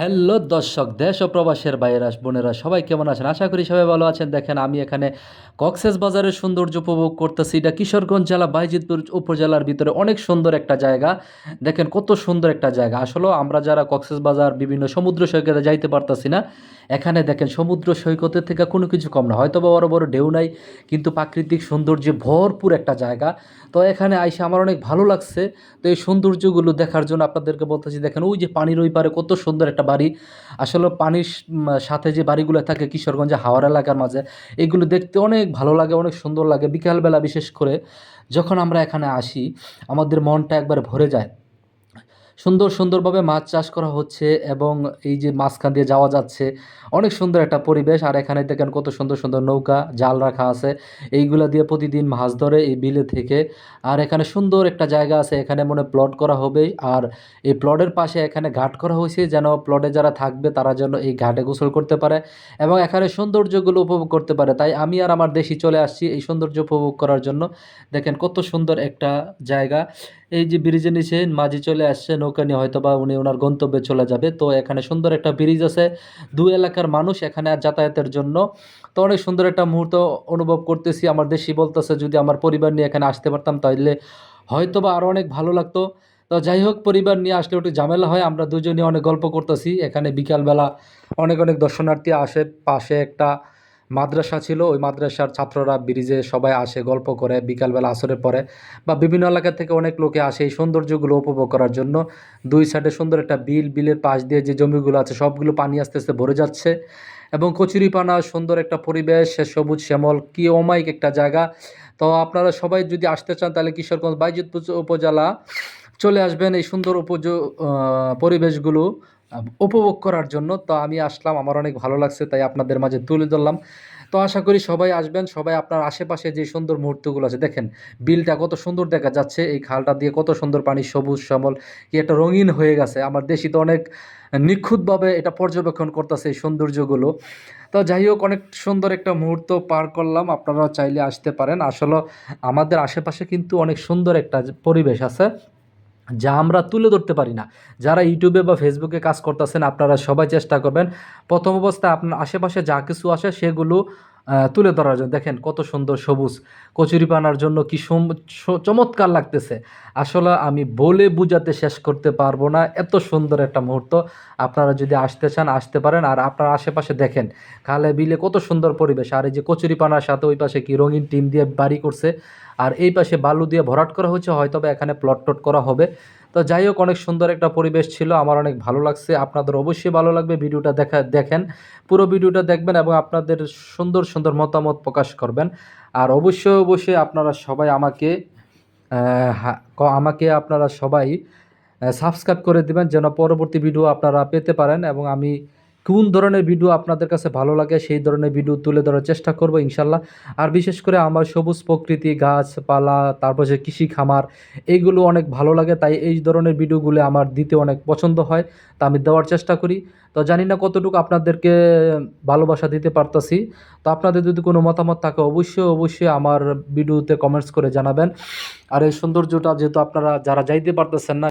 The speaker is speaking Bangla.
হ্যালো দর্শক, দেশ ও প্রবাসের বাইরা বোনেরা, সবাই কেমন আছেন? আশা করি সবাই ভালো আছেন। দেখেন, আমি এখানে কক্সেস বাজারের সৌন্দর্য উপভোগ করতেছি। এটা কিশোরগঞ্জ জেলা বাইজিতপুর উপজেলার ভিতরে অনেক সুন্দর একটা জায়গা। দেখেন, কত সুন্দর একটা জায়গা। আসলে আমরা যারা কক্সেস বাজার, বিভিন্ন সমুদ্র সৈকতে যাইতে পারতাছি না, এখানে দেখেন, সমুদ্র সৈকতের থেকে কোনো কিছু কম না। হয়তো বড় বড় ঢেউ নাই, কিন্তু প্রাকৃতিক সৌন্দর্যে ভরপুর একটা জায়গা। তো এখানে আইসে আমার অনেক ভালো লাগছে। তো এই সৌন্দর্যগুলো দেখার জন্য আপনাদেরকে বলতেছি, দেখেন, ওই যে পানির ওই পারে কত সুন্দর একটা বাড়ি। আসলে পানির সাথে যে বাড়িগুলো থাকে কিশোরগঞ্জে, হাওড় এলাকার মাঝে, এগুলো দেখতে অনেক ভালো লাগে, অনেক সুন্দর লাগে। বিকালবেলা বিশেষ করে যখন আমরা এখানে আসি, আমাদের মনটা একবার ভরে যায়। সুন্দর সুন্দরভাবে মাছ চাষ করা হচ্ছে এবং এই যে মাঝখান দিয়ে যাওয়া যাচ্ছে, অনেক সুন্দর একটা পরিবেশ। আর এখানে দেখেন কত সুন্দর সুন্দর নৌকা, জাল রাখা আছে। এইগুলা দিয়ে প্রতিদিন মাছ ধরে এই বিলে থেকে। আর এখানে সুন্দর একটা জায়গা আছে, এখানে মনে প্লট করা হবে আর এই প্লটের পাশে এখানে ঘাট করা হয়েছে, যেন প্লটে যারা থাকবে তারা যেন এই ঘাটে গোসল করতে পারে এবং এখানে সৌন্দর্যগুলো উপভোগ করতে পারে। তাই আমি আর আমার দেশি চলে আসছি এই সৌন্দর্য উপভোগ করার জন্য। দেখেন কত সুন্দর একটা জায়গা। এই যে ব্রিজের নিচে মাঝি চলে আসছে, নৌকা নিয়ে হয়তো বা উনি ওনার গন্তব্যে চলে যাবে। তো এখানে সুন্দর একটা ব্রিজ আছে। দু এলাকার মানুষ এখানে যাতায়াতের জন্য। তো অনেক সুন্দর একটা মুহূর্ত অনুভব করতেছি। আমার দেশি বলতেছে, যদি আমার পরিবার নিয়ে এখানে আসতে পারতাম তাহলে হয়তো বা আরও অনেক ভালো লাগতো। তো যাই হোক, পরিবার নিয়ে আসলে একটু ঝামেলা হয়। আমরা দুজনে অনেক গল্প করতেছি। এখানে বিকালবেলা অনেক অনেক দর্শনার্থী আসে। পাশে একটা মাদ্রাসা ছিল, ওই মাদ্রাসার ছাত্ররা ব্রিজে সবাই আসে, গল্প করে, বিকালবেলা আসরের পরে বা বিভিন্ন এলাকা থেকে অনেক লোকে আসে এই সৌন্দর্যগুলো উপভোগ করার জন্য। দুই সাইডে সুন্দর একটা বিল, বিলের পাশ দিয়ে যে জমিগুলো আছে সবগুলো পানি আস্তে আস্তে ভরে যাচ্ছে এবং কচুরিপানা, সুন্দর একটা পরিবেশ সবুজ শ্যামল, কি অমায়িক একটা জায়গা। তো আপনারা সবাই যদি আসতে চান তাহলে কিশোরগঞ্জ বাইজিতপুর উপজেলা চলে আসবেন এই সুন্দর উপজ পরিবেশগুলো। উপভোগ করার জন্য। তো আমি আসলাম, আমার অনেক ভালো লাগছে, তাই আপনাদের মাঝে তুলে ধরলাম। তো আশা করি সবাই আসবেন, সবাই আপনার আশেপাশে যে সুন্দর মুহূর্তগুলো আছে, দেখেন, বিলটা কত সুন্দর দেখা যাচ্ছে, এই খালটা দিয়ে কত সুন্দর পানি, সবুজ, শ্যামল, কি একটা রঙিন হয়ে গেছে। আমার দেশি তো অনেক নিখুঁতভাবে এটা পর্যবেক্ষণ করতেছে এই সৌন্দর্যগুলো। তো যাই হোক, অনেক সুন্দর একটা মুহূর্ত পার করলাম আপনারা চাইলে আসতে পারেন। আসলে আমাদের আশেপাশে কিন্তু অনেক সুন্দর একটা পরিবেশ আছে। যা আমরা তুলে ধরতে পারি না। যারা ইউটিউবে বা ফেসবুকে কাজ করতেছেন, আপনারা সবাই চেষ্টা করবেন প্রথম অবস্থায় আপনার আশেপাশে যা কিছু আসে সেগুলো তুলে ধরার জন্য। দেখেন কত সুন্দর সবুজ। কচুরিপানার জন্য কি চমৎকার লাগতেছে। আসলে আমি বলে বুঝাতে শেষ করতে পারব না। এত সুন্দর একটা মুহূর্ত। আপনারা যদি আসতে চান, আসতে পারেন। আর আপনার আশেপাশে দেখেন, খালে বিলে কত সুন্দর পরিবেশ। আর এই যে কচুরিপানার সাথে ওই পাশে কি রঙিন টিম দিয়ে বাড়ি করছে আর এই পাশে বালু দিয়ে ভরাট করা হচ্ছে হয়তো এখানে প্লট টট করা হবে। তো যাই হোক, অনেক সুন্দর একটা পরিবেশ ছিল, আমার অনেক ভালো লাগছে, আপনাদের অবশ্যই ভালো লাগবে ভিডিওটা দেখা, দেখেন, পুরো ভিডিওটা দেখবেন এবং আপনাদের সুন্দর সুন্দর মতামত প্রকাশ করবেন। আর অবশ্যই অবশ্যই আপনারা সবাই আমাকে আমাকে আপনারা সবাই সাবস্ক্রাইব করে দিবেন, যেন পরবর্তী ভিডিও আপনারা পেতে পারেন এবং আমি কোন ধরনের ভিডিও আপনাদের কাছে ভালো লাগে, সেই ধরনের ভিডিও তুলে ধরার চেষ্টা করব ইনশাল্লাহ। আর বিশেষ করে আমার সবুজ প্রকৃতি, গাছপালা, তারপর যে কৃষি খামার এইগুলো অনেক ভালো লাগে, তাই এই ধরনের ভিডিওগুলো আমার দিতে অনেক পছন্দ হয়, তা আমি দেওয়ার চেষ্টা করি। তো জানি না কতটুকু আপনাদেরকে ভালোবাসা দিতে পারতাছি, তো আপনাদের যদি কোনো মতামত থাকে অবশ্যই অবশ্যই আমার ভিডিওতে কমেন্টস করে জানাবেন। আর এই সৌন্দর্যটা যেহেতু আপনারা যারা যাইতে পারতেছেন না